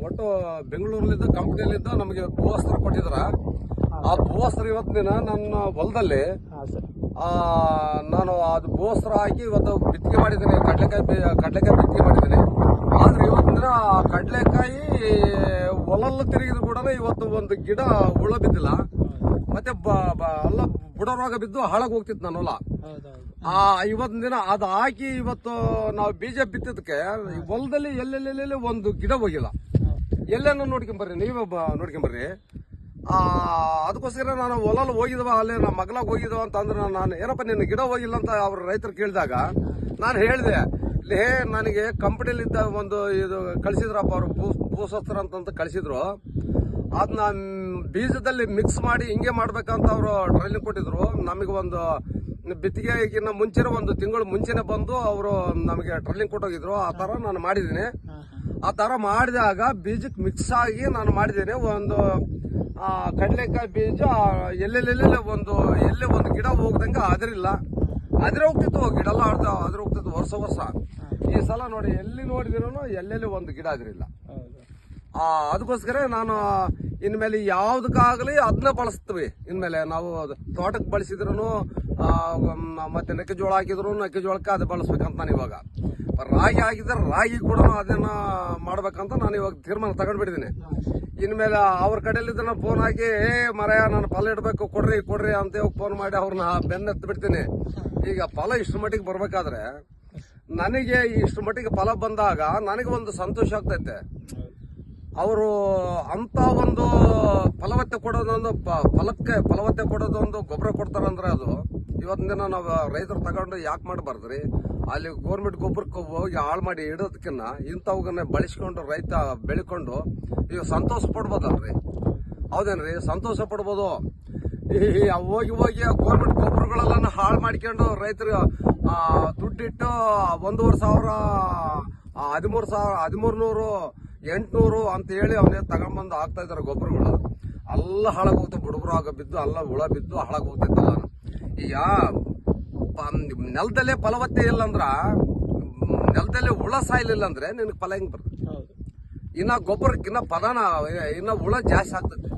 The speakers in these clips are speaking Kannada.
ಒಟ್ಟು ಬೆಂಗಳೂರಲ್ಲಿದ್ದ ಕಂಪನಿಯಲ್ಲಿದ್ದ ನಮಗೆ ಭೂವಸ್ತ್ರ ಕೊಟ್ಟಿದ್ರ. ಆ ಭೂವಸ್ತ್ರ ಇವತ್ತು ದಿನ ನನ್ನ ಹೊಲದಲ್ಲಿ ಆ, ನಾನು ಅದು ಭೂವಸ್ತ್ರ ಹಾಕಿ ಇವತ್ತು ಬಿತ್ತಿಗೆ ಮಾಡಿದ್ದೀನಿ ಕಡಲೆಕಾಯಿ ಕಡಲೆಕಾಯಿ ಬಿತ್ತಿಗೆ ಮಾಡಿದ್ದೀನಿ. ಆದ್ರೆ ಇವತ್ತು ದಿನ ಆ ಕಡಲೆಕಾಯಿ ಹೊಲಲ್ಲ ತಿರುಗಿದ ಕೂಡ ಇವತ್ತು ಒಂದು ಗಿಡ ಹುಳ ಬಿದ್ದಿಲ್ಲ. ಮತ್ತೆ ಅಲ್ಲ ಬುಡ ರೋಗ ಬಿದ್ದು ಹಾಳಾಗಿ ಹೋಗ್ತಿತ್ತು ನನ್ನ ಹೊಲ. ಆ, ಇವತ್ತಿನ ದಿನ ಅದು ಹಾಕಿ ಇವತ್ತು ನಾವು ಬೀಜ ಬಿತ್ತದಕ್ಕೆ ಹೊಲದಲ್ಲಿ ಎಲ್ಲೆಲ್ಲೆಲ್ಲೆಲ್ಲಿ ಒಂದು ಗಿಡ ಹೋಗಿಲ್ಲ. ಎಲ್ಲೆಲ್ಲ ನೋಡ್ಕೊಂಬರ್ರಿ, ನೀವೇ ನೋಡ್ಕೊಂಬರ್ರಿ. ಅದಕ್ಕೋಸ್ಕರ ನಾನು ಹೊಲಲ್ಲಿ ಹೋಗಿದ್ವ, ಅಲ್ಲೇ ನಮ್ಮ ಮಗ್ಲಾಗ ಹೋಗಿದವ ಅಂತ ಅಂದ್ರೆ ನಾನು, ಏನಪ್ಪ ನಿನ್ನ ಗಿಡ ಹೋಗಿಲ್ಲ ಅಂತ ಅವ್ರ ರೈತರು ಕೇಳಿದಾಗ ನಾನು ಹೇಳಿದೆ, ಲೇ, ನನಗೆ ಕಂಪನಿಲಿದ್ದ ಒಂದು ಇದು ಕಳಿಸಿದ್ರಪ್ಪ ಅವರು ಭೂ ಭೂಸಸ್ತ್ರ ಅಂತಂತ ಕಳಿಸಿದ್ರು. ಅದನ್ನ ಬೀಜದಲ್ಲಿ ಮಿಕ್ಸ್ ಮಾಡಿ ಹಿಂಗೆ ಮಾಡ್ಬೇಕಂತ ಅವರು ಟ್ರೈನಿಂಗ್ ಕೊಟ್ಟಿದ್ರು. ನಮಗೆ ಒಂದು ಬಿತ್ತಿಗೆಗಿನ್ನ ಮುಂಚೆನೆ ಒಂದು ತಿಂಗಳು ಮುಂಚೆನೆ ಬಂದು ಅವರು ನಮಗೆ ಟ್ರಲ್ಲಿಂಗ್ ಕೊಟ್ಟೋಗಿದ್ರು ಆ ತರ ನಾನು ಮಾಡಿದ್ದೀನಿ. ಆ ತರ ಮಾಡಿದಾಗ ಬೀಜಕ್ಕೆ ಮಿಕ್ಸ್ ಆಗಿ ನಾನು ಮಾಡಿದ್ದೀನಿ. ಒಂದು ಕಡಲೆಕಾಯಿ ಬೀಜ ಎಲ್ಲೆಲ್ಲೆಲ್ಲೆಲ್ಲ ಒಂದು ಎಲ್ಲೇ ಒಂದು ಗಿಡ ಹೋಗ್ದಂಗೆ ಆದ್ರಿಲ್ಲ. ಅದ್ರ ಹೋಗ್ತಿತ್ತು ಗಿಡ ಎಲ್ಲ ಆಡ್ತಾ ಅದ್ರ ಹೋಗ್ತಿತ್ತು ವರ್ಷ ವರ್ಷ. ಈ ಸಲ ನೋಡಿ ಎಲ್ಲಿ ನೋಡಿದಿರೋನು ಎಲ್ಲೆಲ್ಲಿ ಒಂದು ಗಿಡ ಆದ್ರಿಲ್ಲ. ಆ, ಅದಕ್ಕೋಸ್ಕರ ನಾನು ಇನ್ಮೇಲೆ ಯಾವ್ದಕ್ಕಾಗಲಿ ಅದನ್ನ ಬಳಸ್ತೀವಿ. ಇನ್ಮೇಲೆ ನಾವು ತೋಟಕ್ಕೆ ಬಳಸಿದ್ರು ಮತ್ತೆ ಮೆಕ್ಕೆಜೋಳ ಹಾಕಿದ್ರು ಮೆಕ್ಕೆಜೋಳಕ್ಕೆ ಅದು ಬಳಸ್ಬೇಕಂತ ನಾನು ಇವಾಗ. ರಾಗಿ ಹಾಕಿದ್ರೆ ರಾಗಿ ಕೂಡ ಅದನ್ನ ಮಾಡ್ಬೇಕಂತ ನಾನು ಇವಾಗ ತೀರ್ಮಾನ ತಗೊಂಡ್ಬಿಟ್ಟಿದ್ದೀನಿ ಇನ್ಮೇಲೆ ಅವ್ರ ಕಡೆಯಲ್ಲಿದ್ದ ಫೋನ್ ಹಾಕಿ, ಏ ಮರೆಯ, ನಾನು ಫಲ ಇಡಬೇಕು, ಕೊಡ್ರಿ ಕೊಡ್ರಿ ಅಂತ ಫೋನ್ ಮಾಡಿ ಅವ್ರನ್ನ ಬೆನ್ನ ಬಿಡ್ತೀನಿ ಈಗ ಫಲ ಇಷ್ಟು ಮಟ್ಟಿಗೆ ಬರ್ಬೇಕಾದ್ರೆ ನನಗೆ ಇಷ್ಟು ಮಟ್ಟಿಗೆ ಫಲ ಬಂದಾಗ ನನಗೆ ಒಂದು ಸಂತೋಷ ಆಗ್ತೈತೆ. ಅವರು ಅಂತ ಒಂದು ಫಲವತ್ತೆ ಕೊಡೋದೊಂದು ಫಲಕ್ಕೆ ಫಲವತ್ತೆ ಕೊಡೋದೊಂದು ಗೊಬ್ಬರ ಕೊಡ್ತಾರಂದ್ರೆ ಅದು ಇವತ್ತಿನ ದಿನ ನಾವು ರೈತರು ತಗೊಂಡು ಯಾಕೆ ಮಾಡಬಾರ್ದ್ರಿ? ಅಲ್ಲಿ ಗೋರ್ಮೆಂಟ್ ಗೊಬ್ಬರಕ್ಕೆ ಹೋಗಿ ಹಾಳು ಮಾಡಿ ಇಡೋದಕ್ಕಿನ್ನ ಇಂಥವನ್ನ ಬಳಸ್ಕೊಂಡು ರೈತ ಬೆಳ್ಕೊಂಡು ಈಗ ಸಂತೋಷ ಪಡ್ಬೋದಲ್ರಿ? ಹೌದೇನ್ರಿ? ಸಂತೋಷ ಪಡ್ಬೋದು. ಹೋಗಿ ಹೋಗಿ ಗೋರ್ಮೆಂಟ್ ಗೊಬ್ಬರಗಳೆಲ್ಲ ಹಾಳು ಮಾಡ್ಕೊಂಡು ರೈತರು ದುಡ್ಡಿಟ್ಟು ಒಂದೂವರೆ ಸಾವಿರ ಹದಿಮೂರು ಸಾವಿರ ಹದಿಮೂರು ನೂರು ಎಂಟುನೂರು ಅಂತ ಹೇಳಿ ಅವನೇ ತಗೊಂಡ್ಬಂದು ಹಾಕ್ತಾ ಇದ್ದಾರೆ ಗೊಬ್ಬರಗಳು. ಎಲ್ಲ ಹಾಳಾಗೋಗ್ತವೆ ಬುಡಬರು ಆಗ ಬಿದ್ದು, ಅಲ್ಲ ಹುಳ ಬಿದ್ದು ಹಾಳಾಗೋಗ್ತೈತಲ್ಲ. ಈಗ ಪ- ನೆಲದಲ್ಲೇ ಫಲವತ್ತೆ ಇಲ್ಲ ಅಂದ್ರ ನೆಲದಲ್ಲಿ ಹುಳ ಸಾಯ್ಲಿಲ್ಲ ಅಂದ್ರೆ ನಿನಗೆ ಫಲ ಹೆಂಗ್ ಬರ್ತದೆ? ಇನ್ನ ಗೊಬ್ಬರಕ್ಕಿನ್ನ ಪದಾನ ಇನ್ನ ಹುಳ ಜಾಸ್ತಿ ಆಗ್ತದೆ.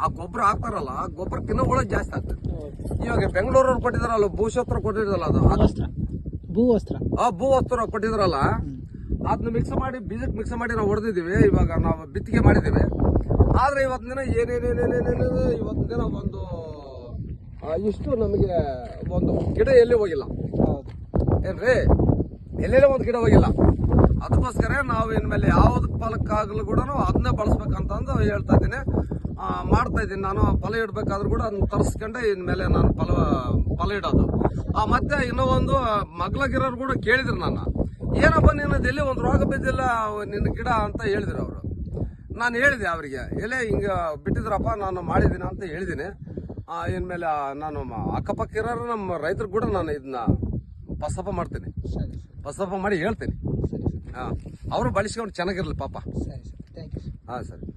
ಆ ಗೊಬ್ಬರ ಹಾಕ್ತಾರಲ್ಲ ಆ ಗೊಬ್ಬರಕ್ಕಿನ್ನ ಹುಳ ಜಾಸ್ತಿ ಆಗ್ತದೆ. ಇವಾಗ ಬೆಂಗಳೂರವ್ರು ಕೊಟ್ಟಿದಾರಲ್ಲ ಭೂಶಸ್ತ್ರ ಕೊಟ್ಟಿದ್ರಲ್ಲ ಅದು? ಭೂವಸ್ತ್ರ. ವಸ್ತ್ರ ಭೂ ವಸ್ತ್ರ ಆ ಭೂ ವಸ್ತ್ರ ಕೊಟ್ಟಿದ್ರಲ್ಲ ಅದನ್ನ ಮಿಕ್ಸ್ ಮಾಡಿ ಬೀಜಕ್ಕೆ ಮಿಕ್ಸ್ ಮಾಡಿ ನಾವು ಹೊಡೆದಿದ್ದೀವಿ ಇವಾಗ ನಾವು ಬಿತ್ತಿಗೆ ಮಾಡಿದ್ದೀವಿ. ಆದ್ರೆ ಇವತ್ತಿನ ದಿನ ಇವತ್ತಿನ ದಿನ ಒಂದು ಇಷ್ಟು ನಮಗೆ ಒಂದು ಗಿಡ ಎಲ್ಲಿ ಹೋಗಿಲ್ಲ. ಏನ್ರಿ? ಎಲ್ಲೆಲ್ಲ ಒಂದು ಗಿಡ ಹೋಗಿಲ್ಲ. ಅದಕ್ಕೋಸ್ಕರ ನಾವು ಇನ್ಮೇಲೆ ಯಾವ್ದು ಫಲಕ್ಕಾಗಲು ಕೂಡ ಅದನ್ನೇ ಬಳಸ್ಬೇಕಂತಂದು ಹೇಳ್ತಾ ಇದ್ದೀನಿ. ಮಾಡ್ತಾ ಇದ್ದೀನಿ. ನಾನು ಫಲ ಇಡ್ಬೇಕಾದ್ರೂ ಕೂಡ ಅದನ್ನ ತರಿಸ್ಕೊಂಡೆ ಇನ್ಮೇಲೆ ನಾನು ಫಲ ಫಲ ಇಡೋದು. ಆ, ಮತ್ತೆ ಇನ್ನೂ ಒಂದು ಮಗ್ಲಗಿರೋರು ಕೂಡ ಕೇಳಿದ್ರು ನಾನು ಏನಪ್ಪ ನಿನ್ನದು ಎಲ್ಲಿ ಒಂದು ರೋಗ ಬಿದ್ದಿಲ್ಲ ನಿನ್ನ ಗಿಡ ಅಂತ ಹೇಳಿದ್ರು ಅವರು. ನಾನು ಹೇಳಿದೆ ಅವರಿಗೆ ಎಲೆ ಹಿಂಗೆ ಬಿಟ್ಟಿದ್ರಪ್ಪ ನಾನು ಮಾಡಿದ್ದೀನಿ ಅಂತ ಹೇಳಿದ್ದೀನಿ ಇನ್ಮೇಲೆ ನಾನು ಅಕ್ಕಪಕ್ಕ ಇರೋರು ನಮ್ಮ ರೈತರು ಕೂಡ ನಾನು ಇದನ್ನ ಪಸಪ ಮಾಡ್ತೀನಿ. ಪಸಪ ಮಾಡಿ ಹೇಳ್ತೀನಿ. ಸರಿ ಸರಿ. ಹಾಂ. ಅವರು ಬಳಸ್ಕೊಂಡು ಚೆನ್ನಾಗಿರ್ಲಿ ಪಾಪ. ಸರಿ ಸರಿ. ಥ್ಯಾಂಕ್ ಯು ಹಾಂ ಸರಿ.